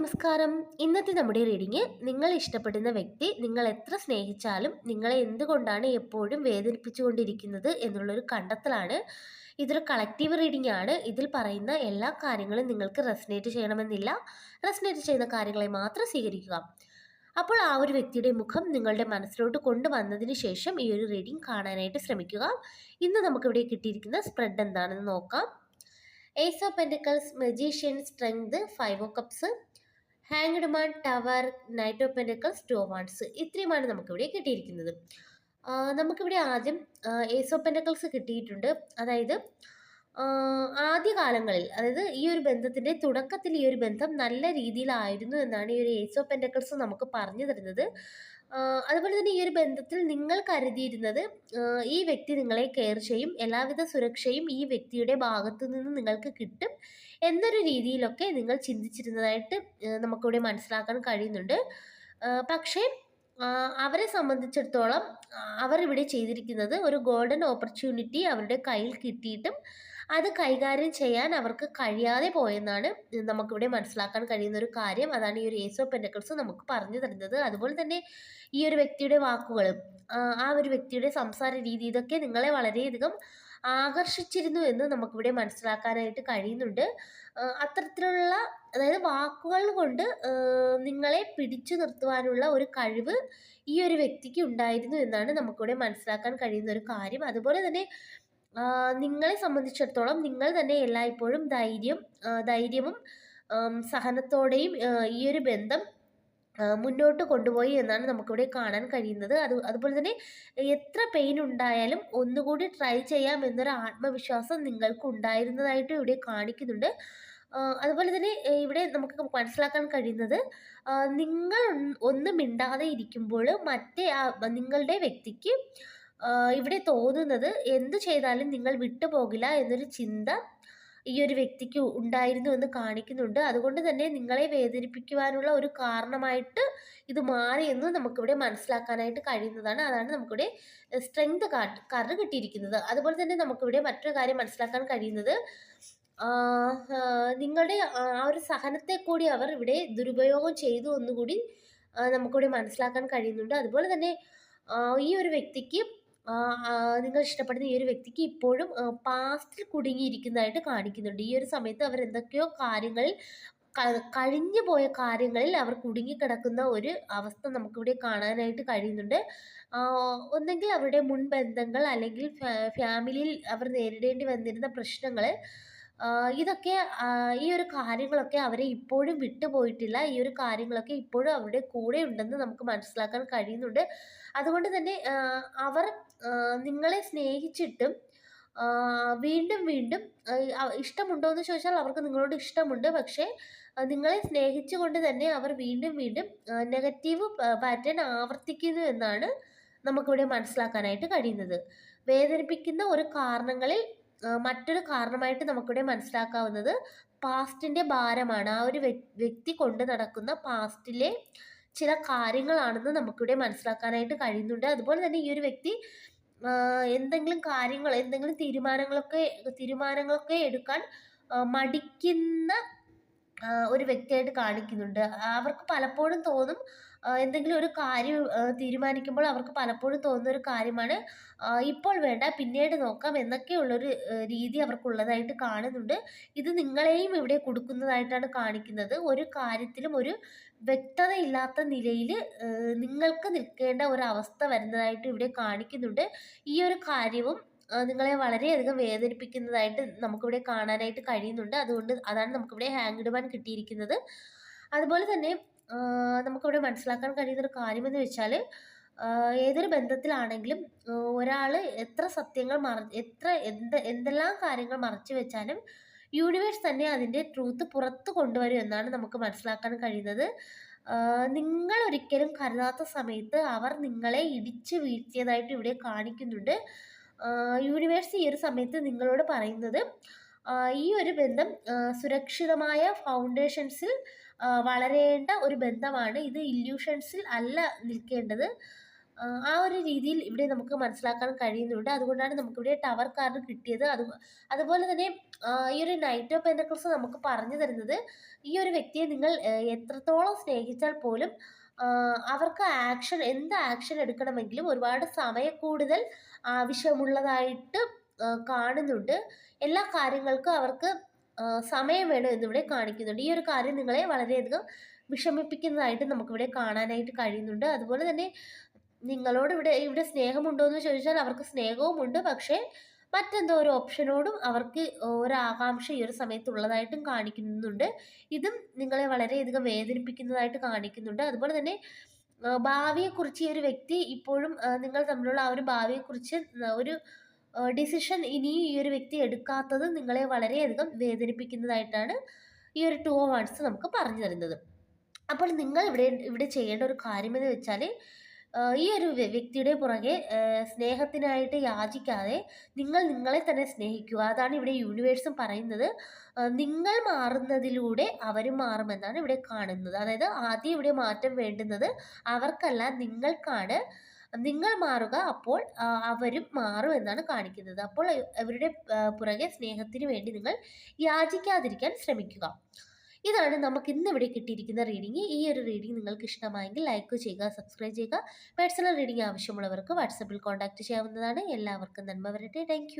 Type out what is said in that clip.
നമസ്കാരം. ഇന്നത്തെ നമ്മുടെ റീഡിങ് നിങ്ങൾ ഇഷ്ടപ്പെടുന്ന വ്യക്തി നിങ്ങൾ എത്ര സ്നേഹിച്ചാലും നിങ്ങളെ എന്തുകൊണ്ടാണ് എപ്പോഴും വേദനിപ്പിച്ചുകൊണ്ടിരിക്കുന്നത് എന്നുള്ളൊരു കണ്ടെത്തലാണ്. ഇതൊരു കളക്റ്റീവ് റീഡിംഗ് ആണ്. ഇതിൽ പറയുന്ന എല്ലാ കാര്യങ്ങളും നിങ്ങൾക്ക് റെസിനേറ്റ് ചെയ്യണമെന്നില്ല. റെസിനേറ്റ് ചെയ്യുന്ന കാര്യങ്ങളെ മാത്രം സ്വീകരിക്കുക. അപ്പോൾ ആ ഒരു വ്യക്തിയുടെ മുഖം നിങ്ങളുടെ മനസ്സിലോട്ട് കൊണ്ടുവന്നതിന് ശേഷം ഈ ഒരു റീഡിംഗ് കാണാനായിട്ട് ശ്രമിക്കുക. ഇന്ന് നമുക്കിവിടെ കിട്ടിയിരിക്കുന്ന സ്പ്രെഡ് എന്താണെന്ന് നോക്കാം. Ace of pentacles magician strength five of cups hanged man tower knight of pentacle two wands ഇത്രയുമാണ് നമുക്കിവിടെ കിട്ടിയിരിക്കുന്നത്. നമുക്കിവിടെ ആദ്യം ഏസ് ഓഫ് പെന്റിക്കൽസ് കിട്ടിയിട്ടുണ്ട്. അതായത് ആദ്യകാലങ്ങളിൽ അതായത് ഈ ഒരു ബന്ധത്തിന്റെ തുടക്കത്തിൽ ഈ ഒരു ബന്ധം നല്ല രീതിയിലായിരുന്നു എന്നാണ് ഈ ഒരു ഏസ് ഓഫ് പെൻഡക്കൾസ് നമുക്ക് പറഞ്ഞു തരുന്നത്. അതുപോലെ തന്നെ ഈ ഒരു ബന്ധത്തിൽ നിങ്ങൾ കരുതിയിരുന്നത് ഈ വ്യക്തി നിങ്ങളെ കെയർ ചെയ്യും എല്ലാവിധ സുരക്ഷയും ഈ വ്യക്തിയുടെ ഭാഗത്തു നിന്ന് നിങ്ങൾക്ക് കിട്ടും എന്നൊരു രീതിയിലൊക്കെ നിങ്ങൾ ചിന്തിച്ചിരുന്നതായിട്ട് നമുക്കിവിടെ മനസ്സിലാക്കാൻ കഴിയുന്നുണ്ട്. പക്ഷേ അവരെ സംബന്ധിച്ചിടത്തോളം അവരിവിടെ ചെയ്തിരിക്കുന്നത് ഒരു ഗോൾഡൻ ഓപ്പർച്യൂണിറ്റി അവരുടെ കയ്യിൽ കിട്ടിയിട്ടും അത് കൈകാര്യം ചെയ്യാൻ അവർക്ക് കഴിയാതെ പോയെന്നാണ് നമുക്കിവിടെ മനസ്സിലാക്കാൻ കഴിയുന്ന ഒരു കാര്യം. അതാണ് ഈ ഒരു ഏസ് ഓഫ് പെന്റക്കിൾസ് നമുക്ക് പറഞ്ഞു തരുന്നത്. അതുപോലെ തന്നെ ഈ ഒരു വ്യക്തിയുടെ വാക്കുകൾ ആ, ഒരു വ്യക്തിയുടെ സംസാര രീതി ഇതൊക്കെ നിങ്ങളെ വളരെയധികം ആകർഷിച്ചിരുന്നു എന്ന് നമുക്കിവിടെ മനസ്സിലാക്കാനായിട്ട് കഴിയുന്നുണ്ട്. അത്തരത്തിലുള്ള അതായത് വാക്കുകൾ കൊണ്ട് നിങ്ങളെ പിടിച്ചു നിർത്തുവാനുള്ള ഒരു കഴിവ് ഈ ഒരു വ്യക്തിക്ക് ഉണ്ടായിരുന്നു എന്നാണ് നമുക്കിവിടെ മനസ്സിലാക്കാൻ കഴിയുന്ന ഒരു കാര്യം. അതുപോലെ തന്നെ നിങ്ങളെ സംബന്ധിച്ചിടത്തോളം നിങ്ങൾ തന്നെ എല്ലായ്പ്പോഴും ധൈര്യം ധൈര്യവും സഹനത്തോടെയും ഈ ഒരു ബന്ധം മുന്നോട്ട് കൊണ്ടുപോയി എന്നാണ് നമുക്കിവിടെ കാണാൻ കഴിയുന്നത്. അത് അതുപോലെ തന്നെ എത്ര പെയിൻ ഉണ്ടായാലും ഒന്നുകൂടി ട്രൈ ചെയ്യാം എന്നൊരു ആത്മവിശ്വാസം നിങ്ങൾക്ക് ഉണ്ടായിരുന്നതായിട്ട് ഇവിടെ കാണിക്കുന്നുണ്ട്. അതുപോലെ തന്നെ ഇവിടെ നമുക്ക് മനസ്സിലാക്കാൻ കഴിയുന്നത് നിങ്ങൾ ഒന്നും മിണ്ടാതെ ഇരിക്കുമ്പോൾ മറ്റേ നിങ്ങളുടെ വ്യക്തിക്ക് ഇവിടെ തോന്നുന്നത് എന്തു ചെയ്താലും നിങ്ങൾ വിട്ടുപോകില്ല എന്നൊരു ചിന്ത ഈ ഒരു വ്യക്തിക്ക് ഉണ്ടായിരുന്നു എന്ന് കാണിക്കുന്നുണ്ട്. അതുകൊണ്ട് തന്നെ നിങ്ങളെ വേദനിപ്പിക്കുവാനുള്ള ഒരു കാരണമായിട്ട് ഇത് മാറിയെന്ന് നമുക്കിവിടെ മനസ്സിലാക്കാനായിട്ട് കഴിയുന്നതാണ്. അതാണ് നമുക്കിവിടെ സ്ട്രെങ്ത് കാർഡ് കാർഡ് കിട്ടിയിരിക്കുന്നത്. അതുപോലെ തന്നെ നമുക്കിവിടെ മറ്റൊരു കാര്യം മനസ്സിലാക്കാൻ കഴിയുന്നത് നിങ്ങളുടെ ആ ഒരു സഹനത്തെ കൂടി അവർ ഇവിടെ ദുരുപയോഗം ചെയ്തു എന്നുകൂടി നമുക്കിവിടെ മനസ്സിലാക്കാൻ കഴിയുന്നുണ്ട്. അതുപോലെ തന്നെ ഈ ഒരു വ്യക്തിക്ക് നിങ്ങൾ ഇഷ്ടപ്പെടുന്ന ഈ ഒരു വ്യക്തിക്ക് ഇപ്പോഴും പാസ്റ്റിൽ കുടുങ്ങിയിരിക്കുന്നതായിട്ട് കാണിക്കുന്നുണ്ട്. ഈ ഒരു സമയത്ത് അവർ എന്തൊക്കെയോ കാര്യങ്ങളിൽ കഴിഞ്ഞു പോയ കാര്യങ്ങളിൽ അവർ കുടുങ്ങിക്കിടക്കുന്ന ഒരു അവസ്ഥ നമുക്കിവിടെ കാണാനായിട്ട് കഴിയുന്നുണ്ട്. ഒന്നെങ്കിൽ അവരുടെ മുൻ ബന്ധങ്ങൾ അല്ലെങ്കിൽ ഫാമിലിയിൽ അവർ നേരിടേണ്ടി വന്നിരുന്ന പ്രശ്നങ്ങൾ ഇതൊക്കെ ഈ ഒരു കാര്യങ്ങളൊക്കെ അവരെ ഇപ്പോഴും വിട്ടുപോയിട്ടില്ല ഈ ഒരു കാര്യങ്ങളൊക്കെ ഇപ്പോഴും അവരുടെ കൂടെ ഉണ്ടെന്ന് നമുക്ക് മനസ്സിലാക്കാൻ കഴിയുന്നുണ്ട്. അതുകൊണ്ട് തന്നെ അവർ നിങ്ങളെ സ്നേഹിച്ചിട്ടും വീണ്ടും വീണ്ടും ഇഷ്ടമുണ്ടോ എന്ന് ചോദിച്ചാൽ അവർക്ക് നിങ്ങളോട് ഇഷ്ടമുണ്ട്. പക്ഷേ നിങ്ങളെ സ്നേഹിച്ചുകൊണ്ട് തന്നെ അവർ വീണ്ടും വീണ്ടും നെഗറ്റീവ് പാറ്റേൺ ആവർത്തിക്കുന്നു എന്നാണ് നമുക്കിവിടെ മനസ്സിലാക്കാനായിട്ട് കഴിയുന്നത്. വേദനിപ്പിക്കുന്ന ഒരു കാരണങ്ങളിൽ മറ്റൊരു കാരണമായിട്ട് നമുക്കിവിടെ മനസ്സിലാക്കാവുന്നത് പാസ്റ്റിന്റെ ഭാരമാണ്. ആ ഒരു വ്യക്തി കൊണ്ട് നടക്കുന്ന പാസ്റ്റിലെ ചില കാര്യങ്ങളാണെന്ന് നമുക്കിവിടെ മനസ്സിലാക്കാനായിട്ട് കഴിയുന്നുണ്ട്. അതുപോലെ തന്നെ ഈ ഒരു വ്യക്തി എന്തെങ്കിലും കാര്യങ്ങൾ എന്തെങ്കിലും തീരുമാനങ്ങളൊക്കെ തീരുമാനങ്ങളൊക്കെ എടുക്കാൻ മടിക്കുന്ന ഒരു വ്യക്തിയായിട്ട് കാണിക്കുന്നുണ്ട്. അവർക്ക് പലപ്പോഴും തോന്നും എന്തെങ്കിലും ഒരു കാര്യം തീരുമാനിക്കുമ്പോൾ അവർക്ക് പലപ്പോഴും തോന്നുന്ന ഒരു കാര്യമാണ് ഇപ്പോൾ വേണ്ട പിന്നീട് നോക്കാം എന്നൊക്കെയുള്ളൊരു രീതി അവർക്കുള്ളതായിട്ട് കാണുന്നുണ്ട്. ഇത് നിങ്ങളെയും ഇവിടെ കൊടുക്കുന്നതായിട്ടാണ് കാണിക്കുന്നത്. ഒരു കാര്യത്തിലും ഒരു വ്യക്തതയില്ലാത്ത നിലയിൽ നിങ്ങൾക്ക് നിൽക്കേണ്ട ഒരു അവസ്ഥ വരുന്നതായിട്ട് ഇവിടെ കാണിക്കുന്നുണ്ട്. ഈ ഒരു കാര്യവും നിങ്ങളെ വളരെയധികം വേദനിപ്പിക്കുന്നതായിട്ട് നമുക്കിവിടെ കാണാനായിട്ട് കഴിയുന്നുണ്ട്. അതുകൊണ്ട് അതാണ് നമുക്കിവിടെ ഹാങ്ഡ് മാൻ കിട്ടിയിരിക്കുന്നത്. അതുപോലെ തന്നെ നമുക്കിവിടെ മനസ്സിലാക്കാൻ കഴിയുന്ന ഒരു കാര്യമെന്ന് വെച്ചാൽ ഏതൊരു ബന്ധത്തിലാണെങ്കിലും ഒരാൾ എത്ര സത്യങ്ങൾ മറ എത്ര എന്ത് എന്തെല്ലാം കാര്യങ്ങൾ മറച്ചു വെച്ചാലും യൂണിവേഴ്സ് തന്നെ അതിന്റെ ട്രൂത്ത് പുറത്ത് കൊണ്ടുവരും എന്നാണ് നമുക്ക് മനസ്സിലാക്കാൻ കഴിയുന്നത്. നിങ്ങൾ ഒരിക്കലും കരുതാത്ത സമയത്ത് അവർ നിങ്ങളെ ഇടിച്ച് വീഴ്ത്തിയതായിട്ട് ഇവിടെ കാണിക്കുന്നുണ്ട്. യൂണിവേഴ്സ് ഈ ഒരു സമയത്ത് നിങ്ങളോട് പറയുന്നത് ഈ ഒരു ബന്ധം സുരക്ഷിതമായ ഫൗണ്ടേഷൻസിൽ വളരേണ്ട ഒരു ബന്ധമാണ് ഇത് ഇല്യൂഷൻസിൽ അല്ല നിൽക്കേണ്ടത്. ആ, ഒരു രീതിയിൽ ഇവിടെ നമുക്ക് മനസ്സിലാക്കാൻ കഴിയുന്നുണ്ട്. അതുകൊണ്ടാണ് നമുക്കിവിടെ ടവർ കാർഡ് കിട്ടിയത്. അത് അതുപോലെ തന്നെ ഈ ഒരു നൈറ്റ് ഓഫ് പെന്റക്കിൾസ് നമുക്ക് പറഞ്ഞു തരുന്നത് ഈ ഒരു വ്യക്തിയെ നിങ്ങൾ എത്രത്തോളം സ്നേഹിച്ചാൽ പോലും അവർക്ക് ആക്ഷൻ എന്ത് ആക്ഷൻ എടുക്കണമെങ്കിലും ഒരുപാട് സമയ സമയക്കൂടുതൽ ആവശ്യമുള്ളതായിട്ട് കാണുന്നുണ്ട്. എല്ലാ കാര്യങ്ങൾക്കും അവർക്ക് സമയം വേണം എന്നിവിടെ കാണിക്കുന്നുണ്ട്. ഈ ഒരു കാര്യം നിങ്ങളെ വളരെയധികം വിഷമിപ്പിക്കുന്നതായിട്ട് നമുക്കിവിടെ കാണാനായിട്ട് കഴിയുന്നുണ്ട്. അതുപോലെ തന്നെ നിങ്ങളോട് ഇവിടെ ഇവിടെ സ്നേഹമുണ്ടോ എന്ന് ചോദിച്ചാൽ അവർക്ക് സ്നേഹവുമുണ്ട്. പക്ഷേ മറ്റെന്തോ ഒരു ഓപ്ഷനോടും അവർക്ക് ഒരു ആകാംക്ഷ ഈ ഒരു സമയത്തുള്ളതായിട്ടും കാണിക്കുന്നുണ്ട്. ഇതും നിങ്ങളെ വളരെയധികം വേദനിപ്പിക്കുന്നതായിട്ട് കാണിക്കുന്നുണ്ട്. അതുപോലെ തന്നെ ഭാവിയെക്കുറിച്ച് ഈ ഒരു വ്യക്തി ഇപ്പോഴും നിങ്ങൾ തമ്മിലുള്ള ആ ഒരു ഭാവിയെക്കുറിച്ച് ഒരു ഡിസിഷൻ ഇനി ഈ ഒരു വ്യക്തി എടുക്കാത്തത് നിങ്ങളെ വളരെയധികം വേദനിപ്പിക്കുന്നതായിട്ടാണ് ഈ ഒരു ടു വേർഡ്സ് നമുക്ക് പറഞ്ഞു തരുന്നത്. അപ്പോൾ നിങ്ങൾ ഇവിടെ ഇവിടെ ചെയ്യേണ്ട ഒരു കാര്യം എന്ന് വെച്ചാൽ ഈ ഒരു വ്യക്തിയുടെ പുറകെ സ്നേഹത്തിനായിട്ട് യാചിക്കാതെ നിങ്ങൾ നിങ്ങളെ തന്നെ സ്നേഹിക്കുക. അതാണ് ഇവിടെ യൂണിവേഴ്സും പറയുന്നത്. നിങ്ങൾ മാറുന്നതിലൂടെ അവരും മാറുമെന്നാണ് ഇവിടെ കാണുന്നത്. അതായത് ആദ്യം ഇവിടെ മാറ്റം വേണ്ടുന്നത് അവർക്കല്ല നിങ്ങൾക്കാണ്. നിങ്ങൾ മാറുക അപ്പോൾ അവരും മാറും എന്നാണ് കാണിക്കുന്നത്. അപ്പോൾ അവരുടെ പുറകെ സ്നേഹത്തിന് വേണ്ടി നിങ്ങൾ യാചിക്കാതിരിക്കാൻ ശ്രമിക്കുക. ഇതാണ് നമുക്ക് ഇന്ന് ഇവിടെ കിട്ടിയിരിക്കുന്ന റീഡിംഗ് ഈ ഒരു റീഡിംഗ് നിങ്ങൾക്ക് ഇഷ്ടമായെങ്കിൽ ലൈക്ക് ചെയ്യുക സബ്സ്ക്രൈബ് ചെയ്യുക. പേഴ്സണൽ റീഡിംഗ് ആവശ്യമുള്ളവർക്ക് വാട്സപ്പിൽ കോൺടാക്ട് ചെയ്യാവുന്നതാണ്. എല്ലാവർക്കും നന്മ വരട്ടെ. താങ്ക്